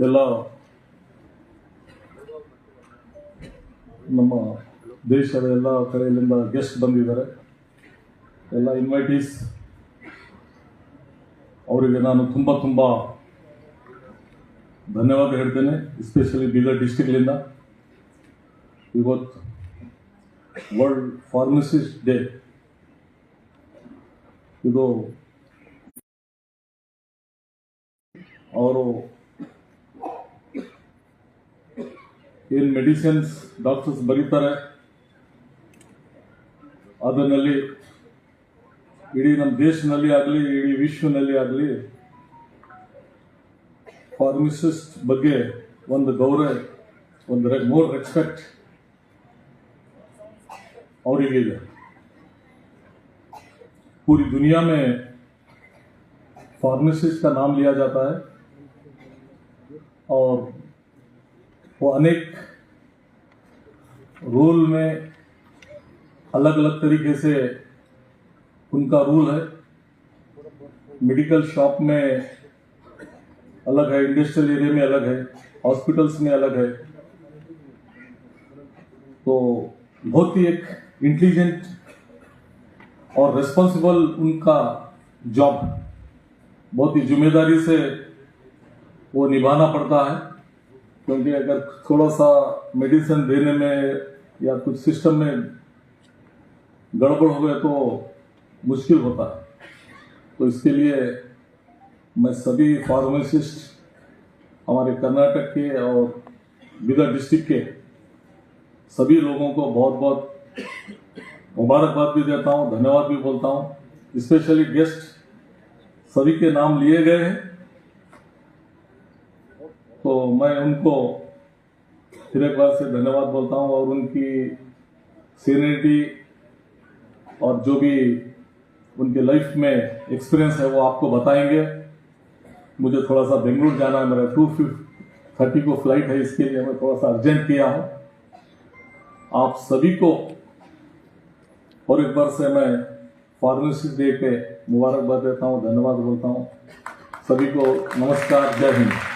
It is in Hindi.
ಎಲ್ಲ ನಮ್ಮ ದೇಶದ ಎಲ್ಲ ಕಡೆಯಿಂದ ಗೆಸ್ಟ್ ಬಂದಿದ್ದಾರೆ. ಎಲ್ಲ ಇನ್ವೈಟೀಸ್ ಅವರಿಗೆ ನಾನು ತುಂಬ ತುಂಬ ಧನ್ಯವಾದ ಹೇಳ್ತೇನೆ ಎಸ್ಪೆಷಲಿ ಬೀದರ್ ಡಿಸ್ಟಿಕ್ಲಿಂದ ಇವತ್ತು ವರ್ಲ್ಡ್ ಫಾರ್ಮಸಿಸ್ಟ್ ಡೇ ಇದು ಅವರು ಏನು ಮೆಡಿಸಿನ್ಸ್ ಡಾಕ್ಟರ್ಸ್ ಬರೀತಾರೆ ಅದರಲ್ಲಿ ಇಡೀ ನಮ್ಮ ದೇಶದಲ್ಲಿ ಆಗಲಿ ಇಡೀ ವಿಶ್ವನಲ್ಲಿ ಆಗಲಿ ಫಾರ್ಮಸಿಸ್ಟ್ ಬಗ್ಗೆ ಒಂದು ಗೌರವ ಒಂದು ಮೋರ್ ರೆಸ್ಪೆಕ್ಟ್ ಅವರಿಗೆ ಇದೆ पूरी दुनिया में फार्मासिस्ट का नाम लिया जाता है और वो अनेक रोल में अलग अलग तरीके से उनका रूल है। मेडिकल शॉप में अलग है इंडस्ट्रियल एरिया में अलग है हॉस्पिटल्स में अलग है। तो बहुत ही एक इंटेलिजेंट और रिस्पॉन्सिबल उनका जॉब बहुत ही ज़िम्मेदारी से वो निभाना पड़ता है। क्योंकि अगर थोड़ा सा मेडिसिन देने में या कुछ सिस्टम में गड़बड़ हो गए तो मुश्किल होता है। तो इसके लिए मैं सभी फार्मासिस्ट हमारे कर्नाटक के और बिदर डिस्ट्रिक्ट के सभी लोगों को बहुत बहुत मुबारकबाद भी देता हूँ, धन्यवाद भी बोलता हूँ। स्पेशली गेस्ट सभी के नाम लिए गए हैं। तो मैं उनको बार से धन्यवाद बोलता हूँ और उनकी सीनियरिटी और जो भी उनके लाइफ में एक्सपीरियंस है वो आपको बताएँगे। मुझे थोड़ा सा बेंगलुरु जाना है, मेरा टू थर्टी को फ़्लाइट है, इसके लिए मैं थोड़ा सा अर्जेंट किया हूँ। आप सभी को और एक बार से मैं फार्मेसी डे पे मुबारकबाद देता हूँ, धन्यवाद बोलता हूँ। सभी को नमस्कार, जय हिंद।